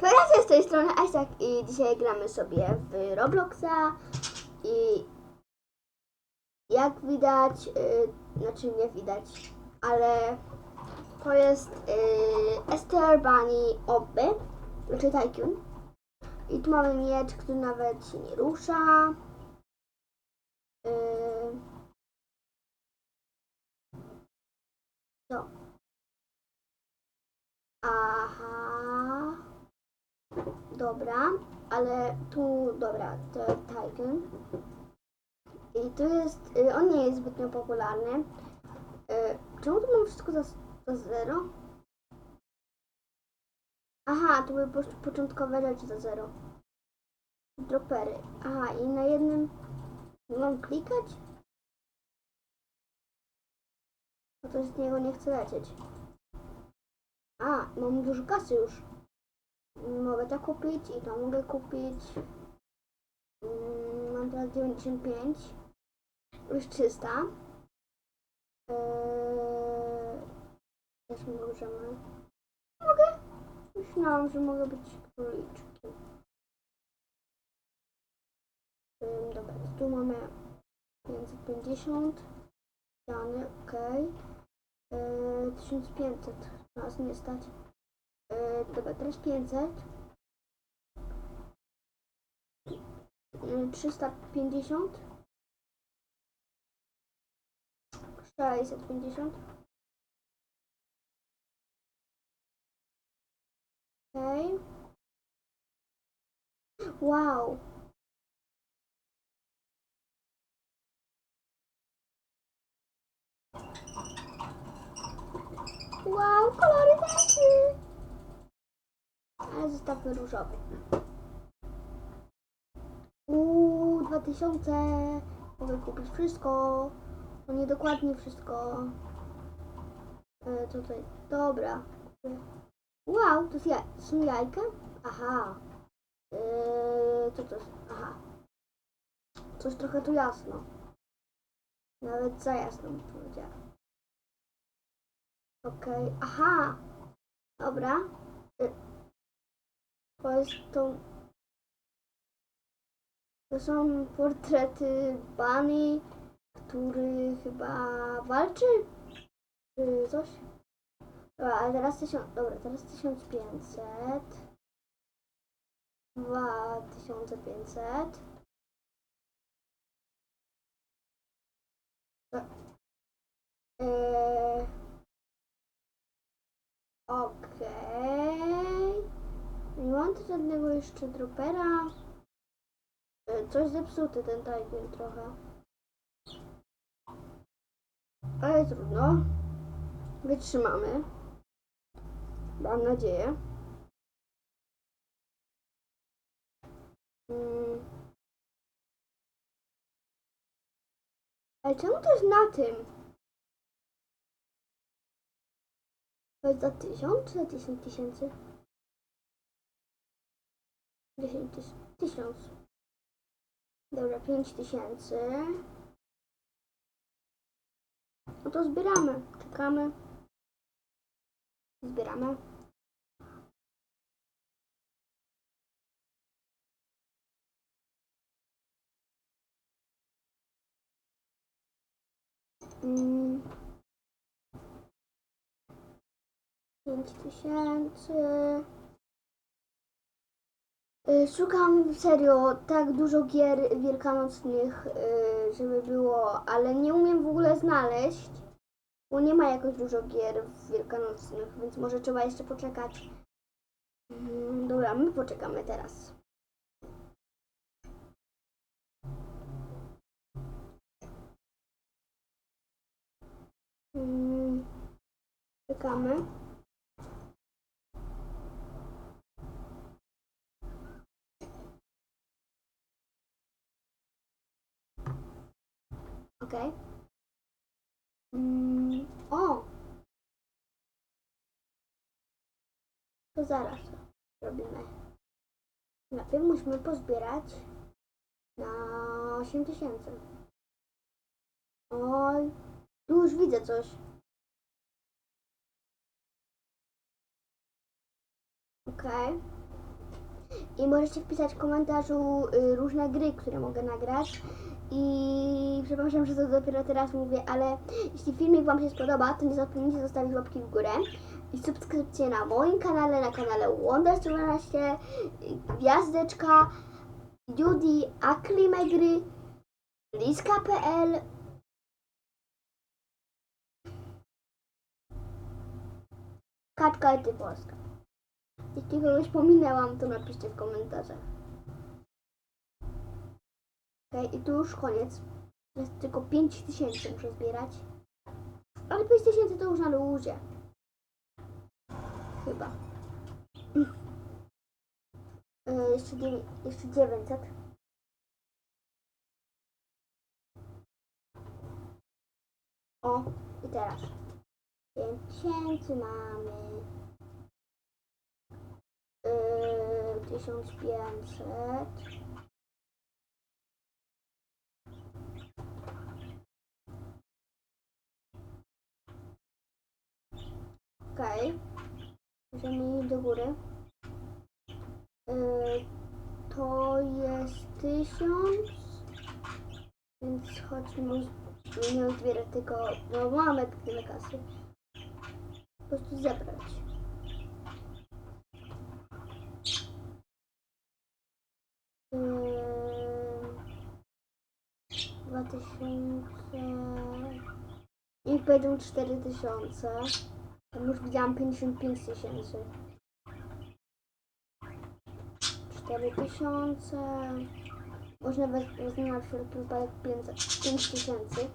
Teraz z tej strony Isaac i dzisiaj gramy sobie w Robloxa i jak widać, y, znaczy nie widać, ale to jest y, Esther Bunny Obby, znaczy Tycoon. I tu mamy miecz, który nawet się nie rusza. Y, co? Aha. Dobra, ale tu, dobra, to Tycoon. I tu jest, y, on nie jest zbytnio popularny. Y, Czemu tu mam wszystko za, za zero? Aha, tu były po, początkowe rzeczy za zero. Dropery. Aha, i na jednym mam klikać? No to z niego nie chcę lecieć. A, mam dużo kasy już. Mogę to kupić i to mogę kupić. Mm, Mam teraz 95. Już 300. Eee, możemy. Mogę? Myślałam, że mogę być króliczkiem. Ym, dobra, tu mamy 550. Dany, ok. Eee, 1500. Nas nie stać. Eee, dobra, teraz 500. Eee, 350. 650. Okej. Wow. Wow, kolory. Zostawmy różowy. Uuu, 2000. Mogę kupić wszystko. No nie dokładnie wszystko. E, co tutaj? Dobra. Wow, to, jest jaj- to są jajka? Aha. E, co to jest? Aha. Coś trochę tu jasno. Nawet za jasno bym powiedziała. Okej, aha. Dobra. E, To to... Są portrety Bunny, który chyba walczy? Czy coś? Dobra, ale teraz tysiąc... Dobra, teraz 1500. 2500. Eee, Okej. Nie mam tu żadnego jeszcze dropera. E, Coś zepsuty ten Tiger trochę. Ale trudno. Wytrzymamy. Mam nadzieję. Mm. Ale czemu to jest na tym? To jest za tysiąc czy za dziesięć tysięcy? Dziesięć tysięcy. Tysiąc. Dobra, pięć tysięcy. No to zbieramy. Czekamy. Zbieramy. Mm. Pięć tysięcy. Y, Szukam serio tak dużo gier wielkanocnych, y, żeby było, ale nie umiem w ogóle znaleźć, bo nie ma jakoś dużo gier wielkanocnych, więc może trzeba jeszcze poczekać. Mm, Dobra, my poczekamy teraz. Mm, Czekamy. Okej. Mm, o! To zaraz robimy. Najpierw musimy pozbierać na 8 tysięcy. Oj, tu już widzę coś. Okej. I możecie wpisać w komentarzu y, różne gry, które mogę nagrać. I przepraszam, że to dopiero teraz mówię, ale jeśli filmik Wam się spodoba, to nie zapomnijcie zostawić łapki w górę i subskrypcję na moim kanale, na kanale Wonder14, y, Gwiazdeczka, Judy, Aklimegry, Liska.pl Ty Polska. Jeśli kogoś pominęłam, to napiszcie w komentarzach. Okej, i tu już koniec. Jest tylko 5000 muszę zbierać. Ale 5000 to już na luzie. Chyba. E, jeszcze, jeszcze 900. O, i teraz. 5000 mamy. Yy, 1500. Okej. Możemy iść do góry. Yy, to jest 1000. Więc chodźmy. Nie zbierać tylko. No mamy tyle kasy. Po prostu zebrać. Dwa tysiące. Niech będą cztery tysiące. Już widziałam 55 tysięcy. Cztery tysiące. Można wez- wezmę na wypadek 500 pięć tysięcy.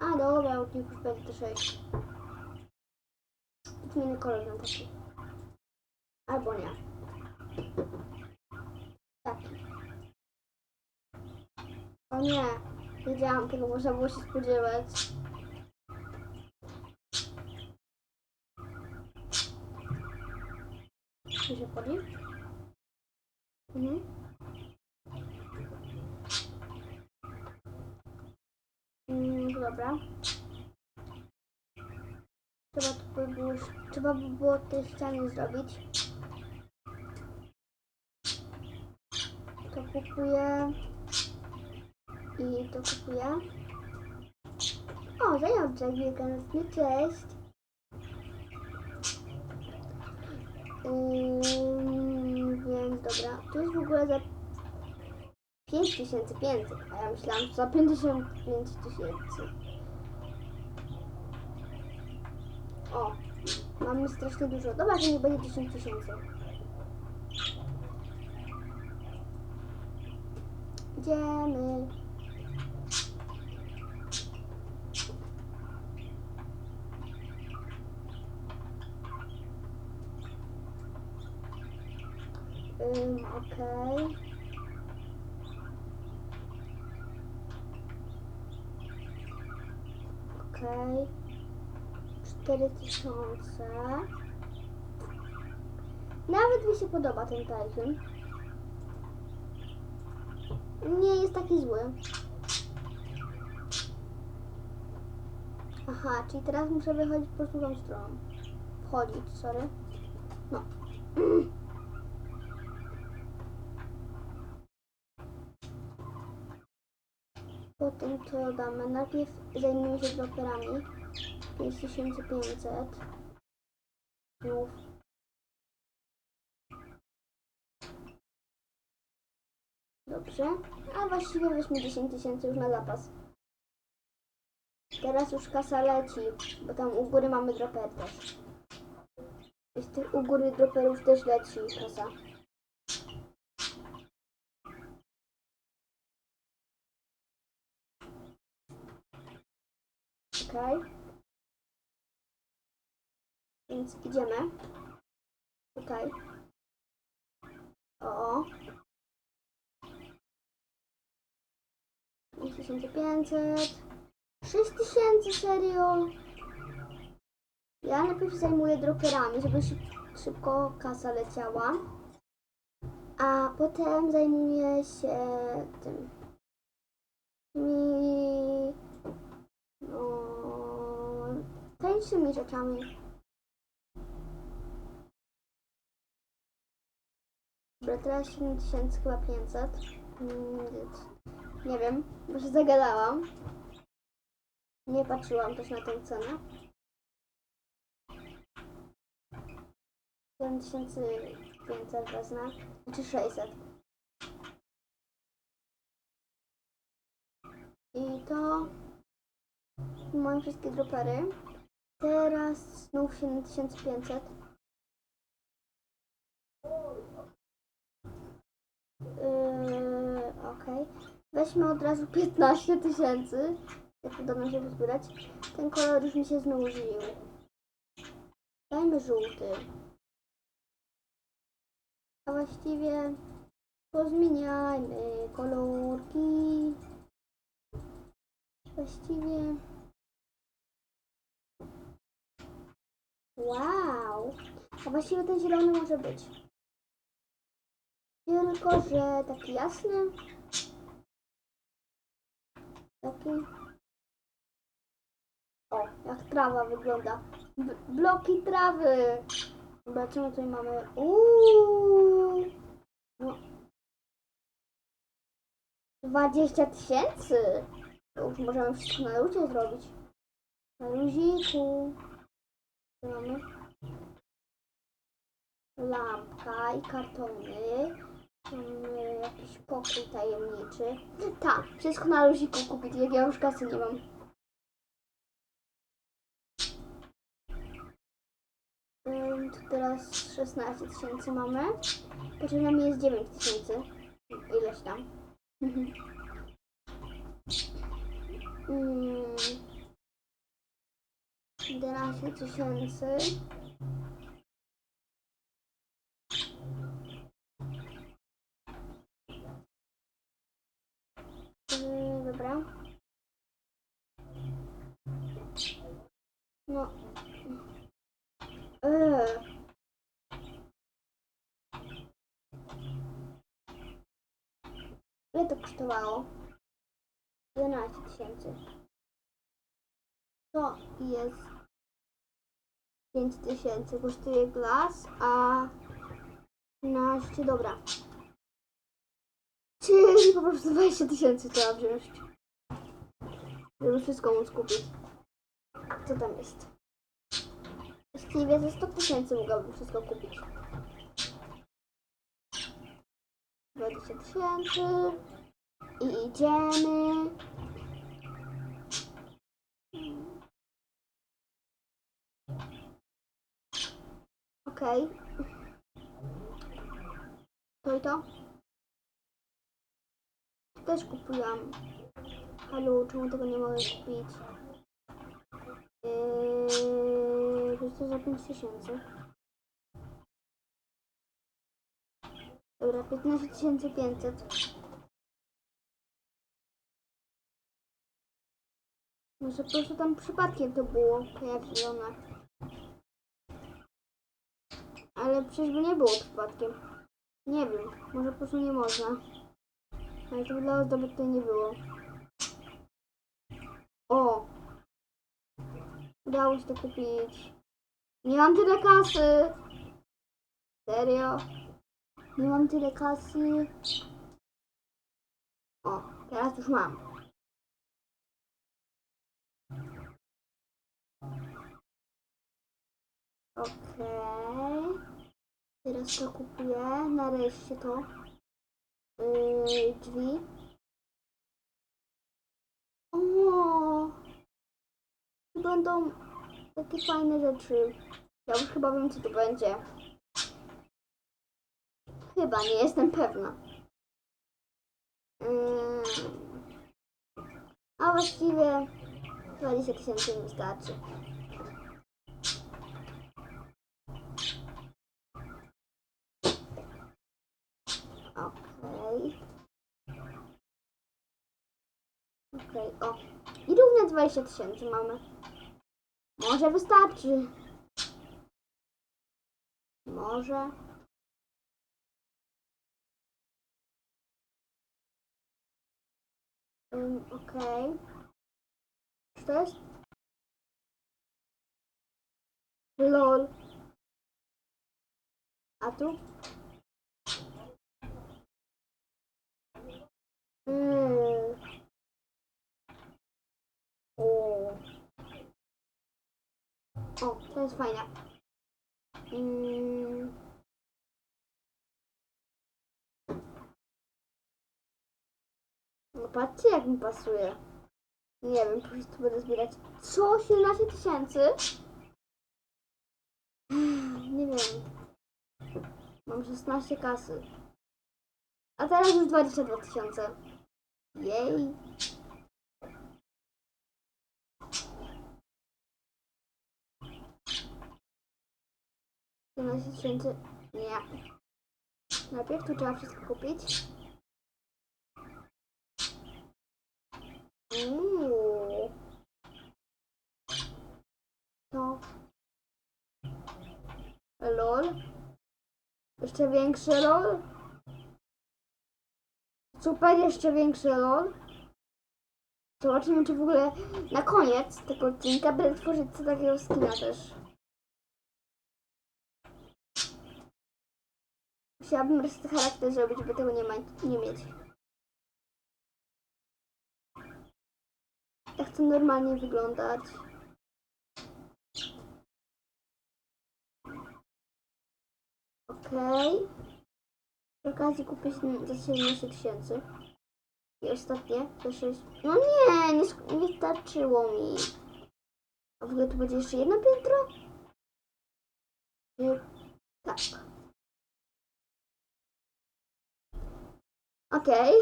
A dobra, niech już będzie 6. Zmienię kolor na taki. Albo nie. Taki. O nie, wiedziałam, tego można było się spodziewać. Mi się podnie? Mhm. Mm, dobra. Trzeba, by było, trzeba by było te ściany zrobić. To kupuję. I to kupuję. O, zajączek wielkanocny, cześć. Ym, więc dobra, tu jest w ogóle za 5500, a ja myślałam, że za 55 tysięcy. O, mamy strasznie dużo. Dobra, to nie będzie 10 tysięcy. Idziemy. Ym, okej. Okej. Cztery tysiące. Nawet mi się podoba ten tajfun. Nie jest taki zły. Aha, czyli teraz muszę wychodzić po drugą stroną. Wchodzić, sorry. To damy. Najpierw zajmiemy się blokerami. 5500. Znów. Dobrze. A właściwie weźmy 10 tysięcy już na zapas. Teraz już kasa leci, bo tam u góry mamy droper też. I u góry droperów też leci kasa. Okej. Więc idziemy. Tutaj. O. 5500. 6000, serio? Ja najpierw zajmuję droperami, żeby szyb, szybko kasa leciała. A potem zajmuję się tym. Tymi... No, najfajniejszymi rzeczami. Dobra, teraz 7000 chyba 500. Mm, nie wiem, bo się zagadałam. Nie patrzyłam też na tę cenę. 7500 wezmę, znaczy 600. I to mam wszystkie dropery. Teraz znów 7500. Yy, Okej. Weźmy od razu 15 tysięcy. Jak uda nam się pozbierać. Ten kolor już mi się znudził. Dajmy żółty. A właściwie pozmieniajmy kolorki. Właściwie. Wow! A właściwie ten zielony może być. Tylko, że taki jasny. Taki. O, jak trawa wygląda. B bloki trawy. Zobaczymy, tutaj mamy. Uuu. No. 20 tysięcy. Możemy wszystko na luzie zrobić. Na luziku. Lampka i kartony. Mamy jakiś pokój tajemniczy. Tak, wszystko na luziku kupić, jak ja już kasy nie mam. Tu teraz 16 tysięcy mamy. Potrzebne mi jest 9 tysięcy. Ileś tam. Mhm. 11 tysięcy. Yy, dobra. No. Yy. Ile to kosztowało? 11 tysięcy. To jest 5 tysięcy. Kosztuje glas, a 15, dobra. Czyli po prostu 20 tysięcy trzeba wziąć. Żeby wszystko móc kupić. Co tam jest? Właściwie za 100 tysięcy mogłabym wszystko kupić. 20 tysięcy. I idziemy. Okej. To i to. Też kupiłam. Halo, czemu tego nie mogę kupić? Yy, wiesz co, za 5 tysięcy. Dobra, 15 500. Może po prostu tam przypadkiem to było pojawione. Ale przecież by nie było przypadkiem. Nie wiem, może po prostu nie można. Ale to dla ozdoby tutaj nie było. O! Udało się to kupić. Nie mam tyle kasy! Serio? Nie mam tyle kasy. O, teraz już mam. Okej. Teraz to kupuję. Nareszcie to. Yy, drzwi. O! Będą takie fajne rzeczy. Ja już chyba wiem, co to będzie. Chyba, nie jestem pewna. Yy, a właściwie 20 tysięcy mi starczy. Okej. Okej, o. I równe 20 tysięcy mamy. Może wystarczy. Może. Um, Okej. Czy to jest Lol. A tu? Mm. O. To jest fajne. Mm. No patrzcie jak mi pasuje. Nie wiem, po prostu będę zbierać. Co? 17 tysięcy? Nie wiem. Mam 16 kasy. A teraz już 22 tysiące. Jej. Siedemnaście tysięcy. Nie. Najpierw tu trzeba wszystko kupić. Uuu. To. LOL. Jeszcze większy LOL. Super, jeszcze większy LOL. Zobaczymy, czy w ogóle na koniec tego odcinka będę tworzyć co takiego skina też. Musiałabym reset charakter zrobić, żeby tego nie, ma, nie mieć. Ja chcę normalnie wyglądać. Okej. Przy okazji kupię za 17 tysięcy. I ostatnie, za 6. No nie, nie, nie starczyło mi. A w ogóle tu będzie jeszcze jedno piętro? Tak. Okej.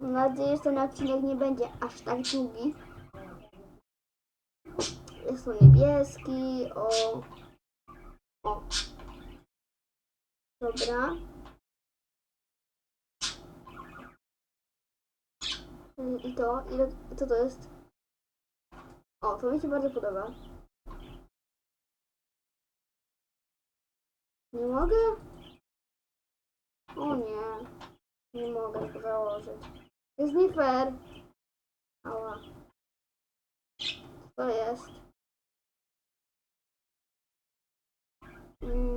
Mam nadzieję, że ten odcinek nie będzie aż tak długi. Jest tu niebieski, o. O. Dobra. I to, ile, co to jest? O, to mi się bardzo podoba. Nie mogę? O nie. Nie mogę tego założyć. To jest nie fair. Ała. Co to jest? Mm.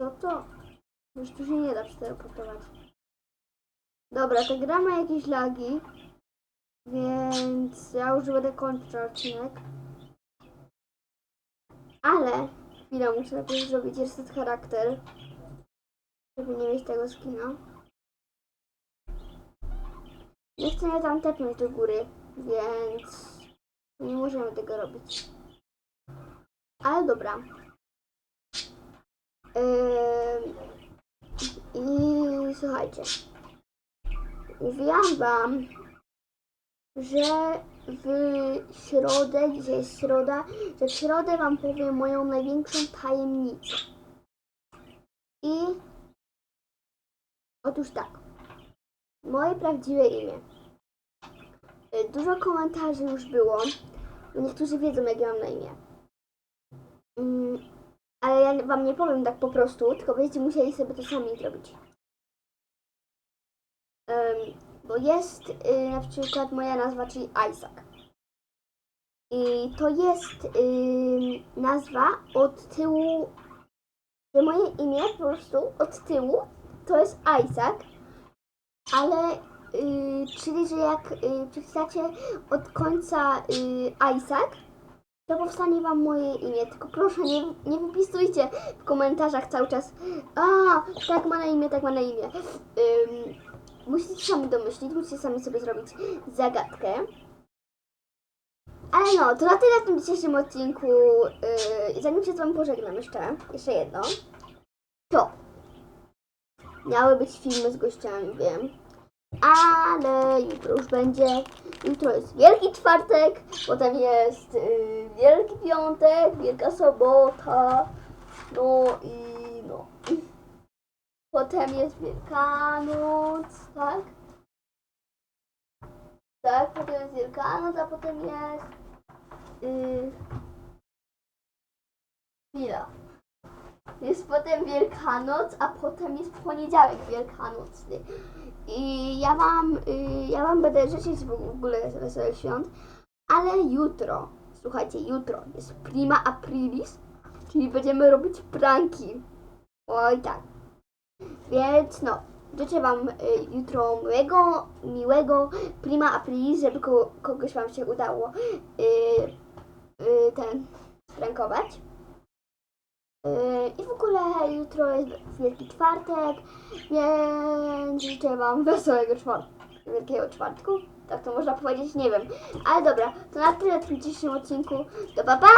Co to? Już tu się nie da przeteleportować. Dobra, ta gra ma jakieś lagi. Więc ja już będę kończyć odcinek. Ale chwilę muszę najpierw zrobić reset charakter. Żeby nie mieć tego skina. Nie chcę mnie tam tepnąć do góry, więc nie możemy tego robić. Ale dobra. Ym, I słuchajcie. Mówiłam wam, że w środę, dzisiaj jest środa, że w środę wam powiem moją największą tajemnicę. I otóż tak. Moje prawdziwe imię. Y, Dużo komentarzy już było. Niektórzy wiedzą, jak ja mam na imię. Mm, ale ja wam nie powiem tak po prostu, tylko będziecie musieli sobie to sami zrobić. Bo jest y, na przykład moja nazwa, czyli Isaac. I to jest y, nazwa od tyłu, moje imię po prostu od tyłu to jest Isaac, ale y, czyli, że jak y, przeczytacie od końca y, Isaac, to powstanie wam moje imię. Tylko proszę, nie, nie wypisujcie w komentarzach cały czas a, tak ma na imię, tak ma na imię. Ym, musicie sami domyślić, musicie sami sobie zrobić zagadkę. Ale no, to na tyle w tym dzisiejszym odcinku. Yy, zanim się z wami pożegnam jeszcze, jeszcze jedno. To miały być filmy z gościami, wiem. Ale jutro już będzie. Jutro jest Wielki Czwartek, potem jest yy, Wielki Piątek, Wielka Sobota. No i no. Potem jest Wielkanoc, tak? Tak, potem jest Wielkanoc, a potem jest... Yy, chwila. Jest potem Wielkanoc, a potem jest poniedziałek wielkanocny. I ja wam, yy, ja wam będę życzyć w ogóle wesołych świąt, ale jutro, słuchajcie, jutro jest prima aprilis, czyli będziemy robić pranki. Oj tak. Więc no, życzę wam y, jutro miłego, miłego prima aprilis, żeby ko- kogoś wam się udało y, y, ten prankować. Y, I w ogóle jutro jest Wielki Czwartek, więc życzę Wam wesołego czwartku, Wielkiego Czwartku. Tak to można powiedzieć, nie wiem. Ale dobra, to na tyle w dzisiejszym odcinku. To pa pa!